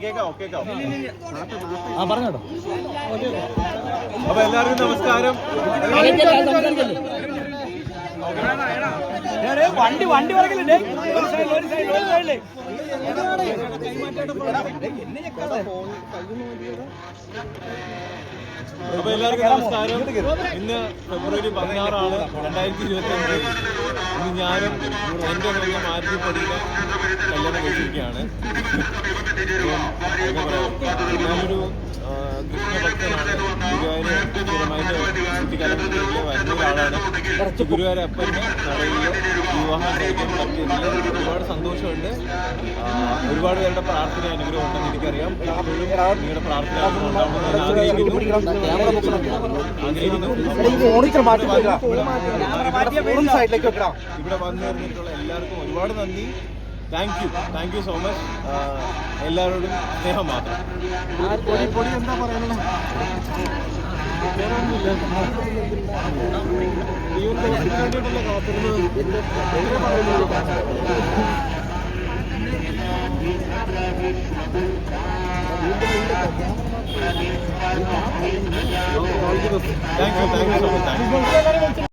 കേക്കാവോ കേക്കാവോ ആ പറഞ്ഞോട്ടോ. അപ്പൊ എല്ലാവർക്കും നമസ്കാരം. വണ്ടി വണ്ടി പറക്കലുണ്ട് ഒരു സൈഡിൽ ഒരു സൈഡിൽ ഒരു സൈഡിൽ അപ്പൊ എല്ലാവർക്കും നമസ്കാരം. ഇന്ന് ഫെബ്രുവരി പതിനാറാണ് രണ്ടായിരത്തി ഇരുപത്തി അഞ്ച് ഇന്ന് ഞാനും എന്റെ പേര് മാറ്റി പഠിക്കുന്ന കല്യാണം കഴിച്ചിരിക്കുകയാണ്. ഞാനൊരു കൃഷ്ണഭക്തനാണ്. ഗുരുവായൂര് സ്ഥിരമായിട്ട് കുട്ടിക്കാലം വരുന്ന ഒരാളാണ്. ഗുരുവായൂർ അപ്പന്റെ നടയിൽ വിവാഹം കഴിക്കാൻ പറ്റിയതിൽ ഒരുപാട് സന്തോഷമുണ്ട്. ഒരുപാട് പേരുടെ പ്രാർത്ഥന അനുഗ്രഹം ഉണ്ടെന്ന് എനിക്കറിയാം എപ്പോഴും നിങ്ങളുടെ പ്രാർത്ഥന ഇവിടെ വന്നു എല്ലാവർക്കും ഒരുപാട് നന്ദി. Thank you thank you so much എല്ലാവരോടും സ്നേഹം മാത്രം. എന്താ പറയാനുള്ളത് thank you thank you so much thank you